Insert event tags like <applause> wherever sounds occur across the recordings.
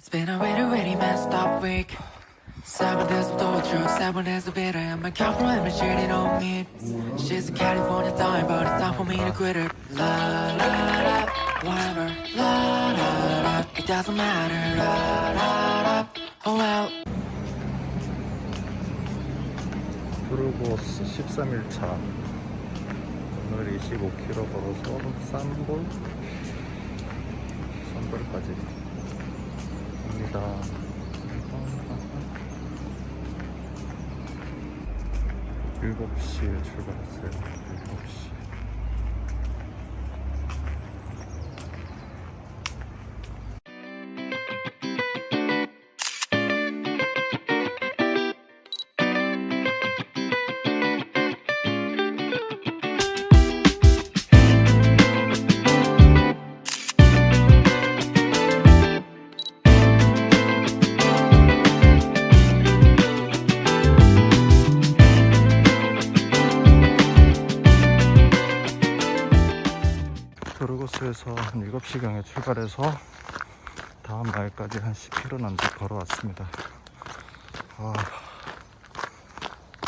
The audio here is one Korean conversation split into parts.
It's been a really, really messed up week. Seven days of bitter, and my girlfriend is cheating on me. She's in California dying, but it's time for me to quit her. La la la, whatever. La la la, it doesn't matter. La la la, oh well. 브루고스 13일차 오늘 25km 걸어서 쌈볼 쌈볼까지 갑니다. 7시에 출발했어요. 7시 도르고스에서 한 7시경에 출발해서 다음 마을까지 한 10km 남짓 걸어왔습니다. 아,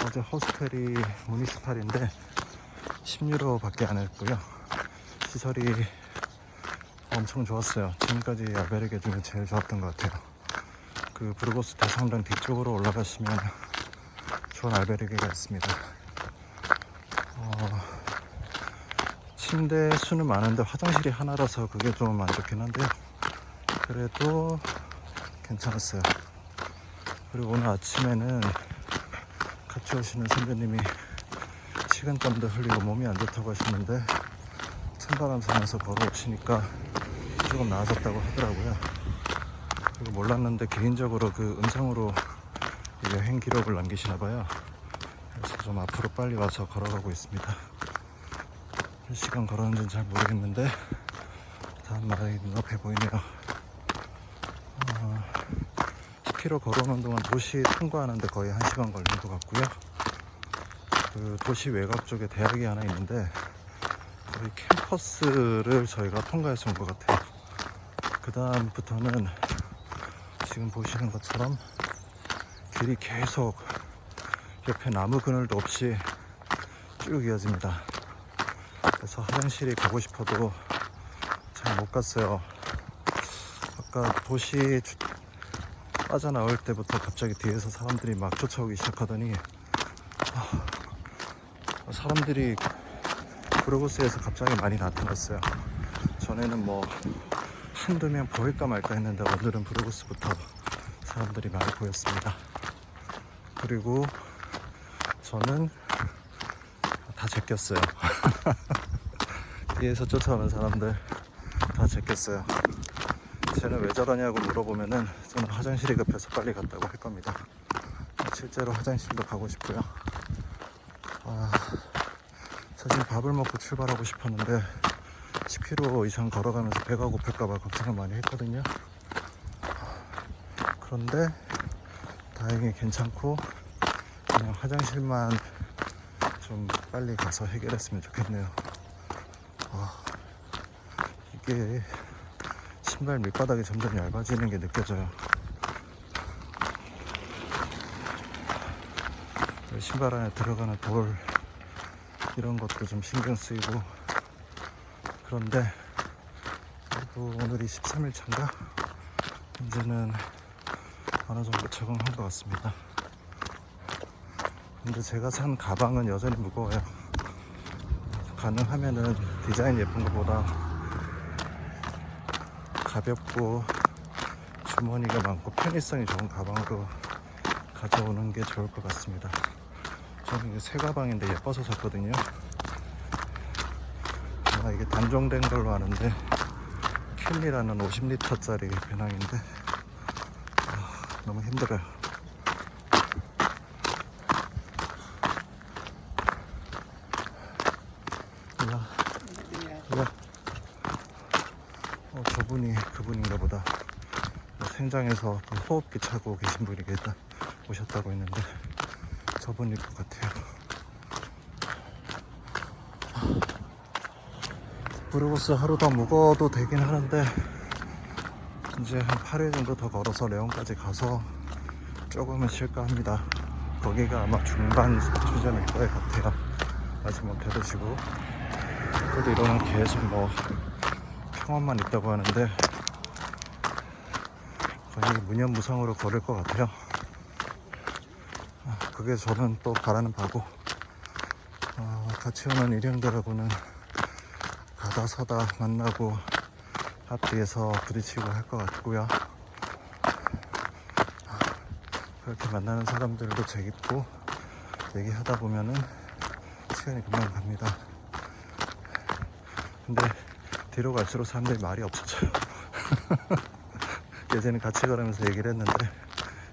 어제 호스텔이 무니스팔인데 10유로밖에 안 했고요. 시설이 엄청 좋았어요. 지금까지 알베르게 중에 제일 좋았던 것 같아요. 그 브루고스 대성당 뒤쪽으로 올라가시면 좋은 알베르게가 있습니다. 어, 침대 수는 많은데 화장실이 하나라서 그게 좀 안 좋긴 한데요. 그래도 괜찮았어요. 그리고 오늘 아침에는 같이 오시는 선배님이 식은땀도 흘리고 몸이 안 좋다고 하셨는데 찬바람 쐬면서 걸어오시니까 조금 나아졌다고 하더라고요. 그리고 몰랐는데 개인적으로 그 음성으로 여행 기록을 남기시나 봐요. 그래서 좀 앞으로 빨리 와서 걸어가고 있습니다. 몇 시간 걸었는지는 잘 모르겠는데 다음 마을이 눈앞에 보이네요. 어, 10km 걸어오는 동안 도시 통과하는데 거의 1시간 걸린 것 같고요. 그 도시 외곽 쪽에 대학이 하나 있는데 거의 캠퍼스를 저희가 통과해서 온 것 같아요. 그 다음부터는 지금 보시는 것처럼 길이 계속 옆에 나무 그늘도 없이 쭉 이어집니다. 그래서 화장실이 가고 싶어도 잘 못 갔어요. 아까 도시 주- 빠져나올 때부터 갑자기 뒤에서 사람들이 막 쫓아오기 시작하더니 아, 사람들이 브로고스에서 갑자기 많이 나타났어요. 전에는 뭐 한두 명 보일까 말까 했는데 오늘은 브로고스부터 사람들이 많이 보였습니다. 그리고 저는 다 제꼈어요. <laughs> 뒤에서 쫓아오는 사람들 다 제꼈어요. 쟤는 왜 저러냐고 물어보면은 저는 화장실이 급해서 빨리 갔다고 할 겁니다. 실제로 화장실도 가고 싶고요. 아, 사실 밥을 먹고 출발하고 싶었는데 10km 이상 걸어가면서 배가 고플까봐 걱정을 많이 했거든요. 그런데 다행히 괜찮고 그냥 화장실만 좀 빨리 가서 해결했으면 좋겠네요. 아, 이게 신발 밑바닥이 점점 얇아지는 게 느껴져요. 신발 안에 들어가는 돌 이런 것도 좀 신경 쓰이고 그런데 그래도 오늘이 13일 차인가 이제는 어느 정도 적응한 것 같습니다. 근데 제가 산 가방은 여전히 무거워요. 가능하면은 디자인 예쁜 것보다 가볍고 주머니가 많고 편의성이 좋은 가방으로 가져오는 게 좋을 것 같습니다. 저는 이게 새 가방인데 예뻐서 샀거든요. 아, 이게 단종된 걸로 아는데 킬리라는 50리터짜리 배낭인데 아, 너무 힘들어요. 일로 와. 일로 와. 어, 저분이 그분인가 보다. 생장에서 그 호흡기 차고 계신 분이 계다 오셨다고 했는데 저분일 것 같아요. 브루고스 하루 더 묵어도 되긴 하는데 이제 한 8회 정도 더 걸어서 레온까지 가서 조금은 쉴까 합니다. 거기가 아마 중반 주점일 것 같아요. 아직 못 해보시고. 그래도 이러면 계속 뭐 평원만 있다고 하는데 거의 무념무상으로 걸을 것 같아요. 아, 그게 저는 또 바라는 바고 어, 같이 오는 일행들하고는 가다 서다 만나고 앞뒤에서 부딪히고 할 것 같고요. 아, 그렇게 만나는 사람들도 재밌고 얘기하다 보면은 시간이 금방 갑니다. 근데 뒤로 갈수록 사람들이 말이 없어져요. <laughs> 예전에 같이 걸으면서 얘기를 했는데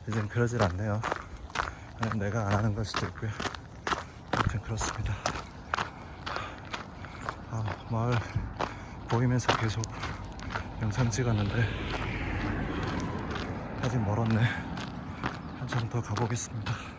이젠 그러질 않네요. 내가 안 하는 걸 수도 있고요. 아무튼 그렇습니다. 아, 마을 보이면서 계속 영상 찍었는데 아직 멀었네. 한참 더 가보겠습니다.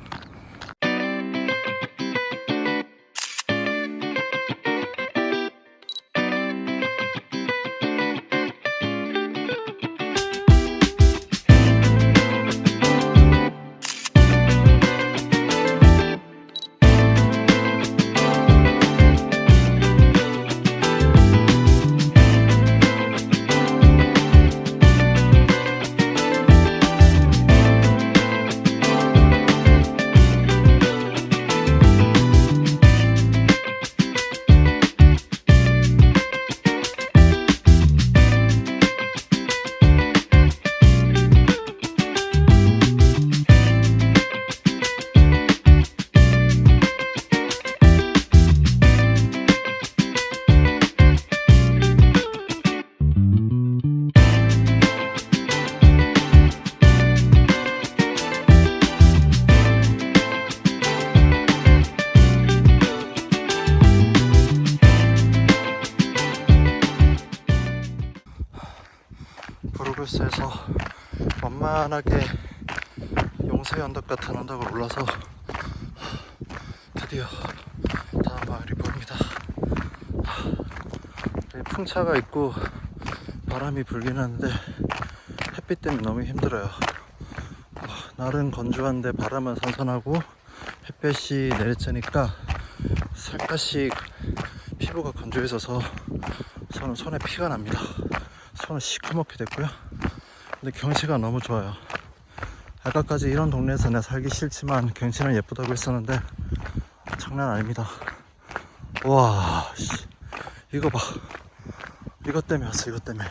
드디어 다음 마을이 보입니다. 여기 풍차가 있고 바람이 불긴 하는데 햇빛 때문에 너무 힘들어요. 어, 날은 건조한데 바람은 선선하고 햇볕이 내리쬐니까 살짝씩 피부가 건조해져서 저는 손에 피가 납니다. 손은 시커멓게 됐고요. 근데 경치가 너무 좋아요. 아까까지 이런 동네에서 내가 살기 싫지만 경치는 예쁘다고 했었는데 장난 아닙니다. 와, 씨. 이거 봐. 이것 때문에 왔어, 이것 때문에.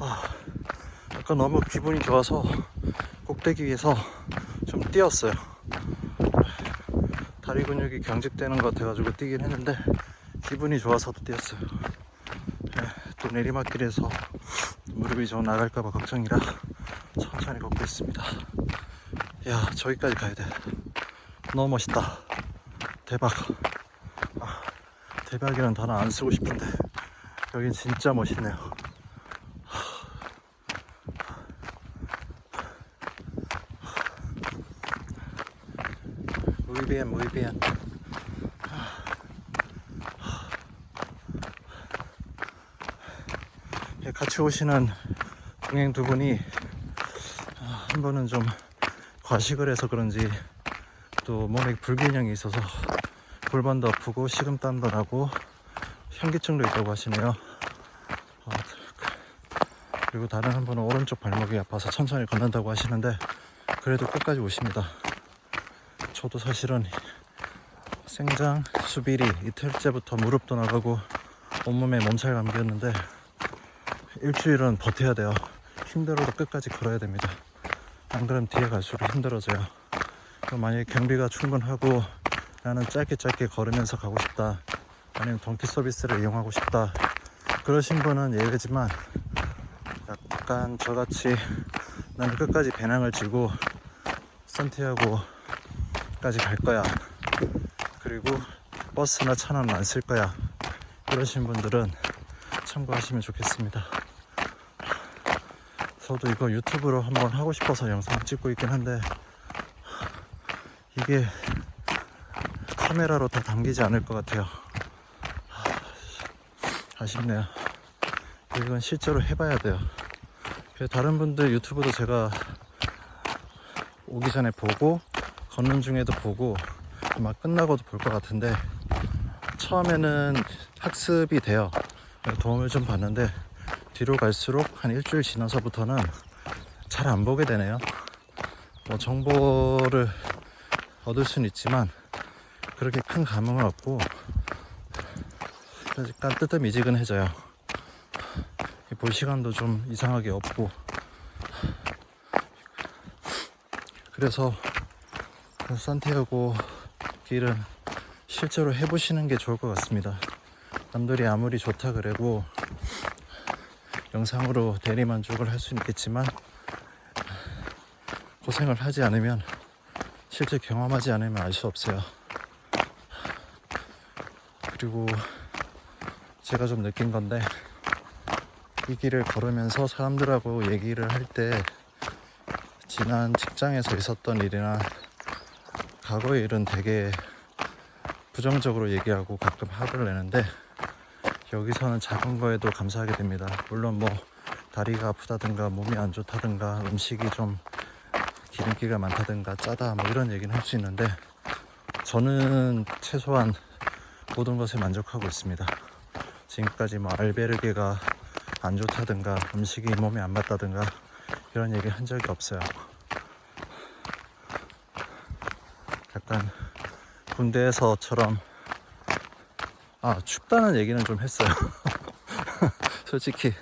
아, 아까 너무 기분이 좋아서 꼭대기에서 좀 뛰었어요. 다리 근육이 경직되는 것 같아가지고 뛰긴 했는데 기분이 좋아서도 뛰었어요. 네, 또 내리막길에서 무릎이 좀 나갈까봐 걱정이라 천천히 걷고 있습니다. 야, 저기까지 가야 돼. 너무 멋있다. 대박. 아, 대박이라는 단어 안 쓰고 싶은데 여긴 진짜 멋있네요. Bien. 예, 같이 오시는 동행 두 분이 아, 한 분은 좀 과식을 해서 그런지 또 몸에 불균형이 있어서 골반도 아프고 식은땀도 나고 현기증도 있다고 하시네요. 어, 그리고 다른 한 분은 오른쪽 발목이 아파서 천천히 걷는다고 하시는데 그래도 끝까지 오십니다. 저도 사실은 생장 수비리 이틀째부터 무릎도 나가고 온몸에 몸살 감기였는데 일주일은 버텨야 돼요. 힘들어도 끝까지 걸어야 됩니다. 안 그러면 뒤에 갈수록 힘들어져요. 만약에 경비가 충분하고 나는 짧게 짧게 걸으면서 가고 싶다. 아니면 동키 서비스를 이용하고 싶다. 그러신 분은 예외지만 약간 저같이 나는 끝까지 배낭을 쥐고 산티아고까지 갈 거야. 그리고 버스나 차는 안 쓸 거야. 그러신 분들은 참고하시면 좋겠습니다. 저도 이거 유튜브로 한번 하고 싶어서 영상 찍고 있긴 한데 이게 카메라로 다 담기지 않을 것 같아요. 아쉽네요. 이건 실제로 해봐야 돼요. 그 다른 분들 유튜브도 제가 오기 전에 보고 걷는 중에도 보고 아마 끝나고도 볼 것 같은데 처음에는 학습이 돼요. 도움을 좀 받는데 뒤로 갈수록 한 일주일 지나서부터는 잘 안 보게 되네요. 뭐 정보를 얻을 수는 있지만 그렇게 큰 감흥은 없고 약간 뜨뜻미지근해져요. 볼 시간도 좀 이상하게 없고 그래서 그 산티아고 길은 실제로 해보시는 게 좋을 것 같습니다. 남들이 아무리 좋다 그래도 영상으로 대리만족을 할 수는 있겠지만 고생을 하지 않으면 실제 경험하지 않으면 알 수 없어요. 그리고 제가 좀 느낀 건데 이 길을 걸으면서 사람들하고 얘기를 할 때 지난 직장에서 있었던 일이나 과거의 일은 되게 부정적으로 얘기하고 가끔 화를 내는데 여기서는 작은 거에도 감사하게 됩니다. 물론 뭐 다리가 아프다든가 몸이 안 좋다든가 음식이 좀 기름기가 많다든가 짜다 뭐 이런 얘기는 할 수 있는데 저는 최소한 모든 것에 만족하고 있습니다. 지금까지 뭐 알베르게가 안 좋다든가 음식이 몸에 안 맞다든가 이런 얘기 한 적이 없어요. 약간 군대에서처럼 아 춥다는 얘기는 좀 했어요. <laughs> 솔직히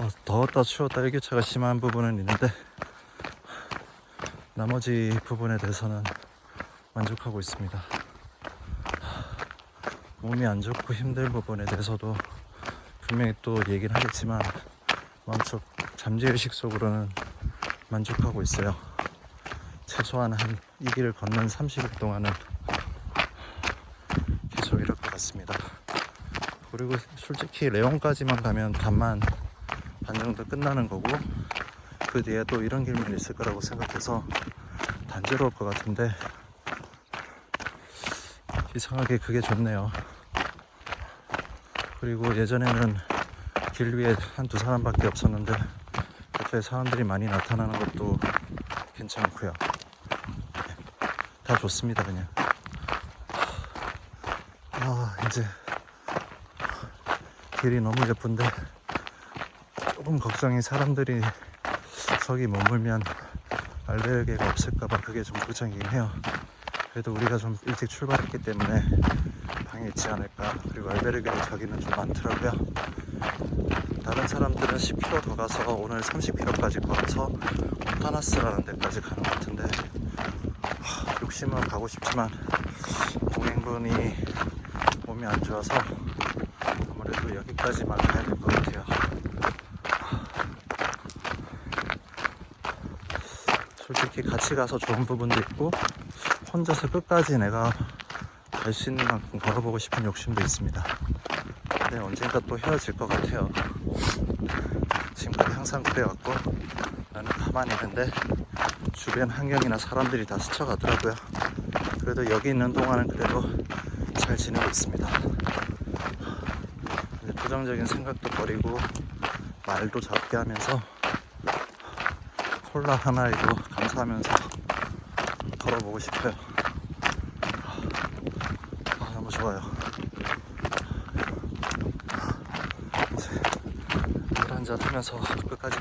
어, 더웠다 추웠다 일교차가 심한 부분은 있는데 나머지 부분에 대해서는 만족하고 있습니다. 몸이 안 좋고 힘든 부분에 대해서도 분명히 또 얘기는 하겠지만 마음속 잠재의식 속으로는 만족하고 있어요. 최소한 한 이 길을 걷는 30일 동안은 계속 이럴 것 같습니다. 그리고 솔직히 레온까지만 가면 반만 반 정도 끝나는 거고 그 뒤에 또 이런 길만 있을 거라고 생각해서 단조로울 것 같은데 이상하게 그게 좋네요. 그리고 예전에는 길 위에 한두 사람밖에 없었는데 갑자기 사람들이 많이 나타나는 것도 괜찮고요. 다 좋습니다 그냥. 아 이제 길이 너무 예쁜데 조금 걱정이 사람들이 저기 머물면 알베르게가 없을까봐 그게 좀 걱정이긴 해요. 그래도 우리가 좀 일찍 출발했기 때문에 방에 있지 않을까. 그리고 알베르게도 저기는 좀 많더라고요. 다른 사람들은 10km 더 가서 오늘 30km까지 걸어서 타나스라는 데까지 가는 것 같은데 하, 욕심은 가고 싶지만 동행분이 몸이 안 좋아서 아무래도 여기까지만 가야 될 것 같아요. 솔직히 같이 가서 좋은 부분도 있고 혼자서 끝까지 내가 갈 수 있는 만큼 걸어보고 싶은 욕심도 있습니다. 근데 언젠가 또 헤어질 것 같아요. 지금까지 항상 그래왔고 나는 가만히 있는데 주변 환경이나 사람들이 다 스쳐가더라고요. 그래도 여기 있는 동안은 그래도 잘 지내고 있습니다. 부정적인 생각도 버리고 말도 작게 하면서 콜라 하나에도 감사하면서 걸어보고 싶어요. 아, 너무 좋아요. 물 한잔 하면서 끝까지.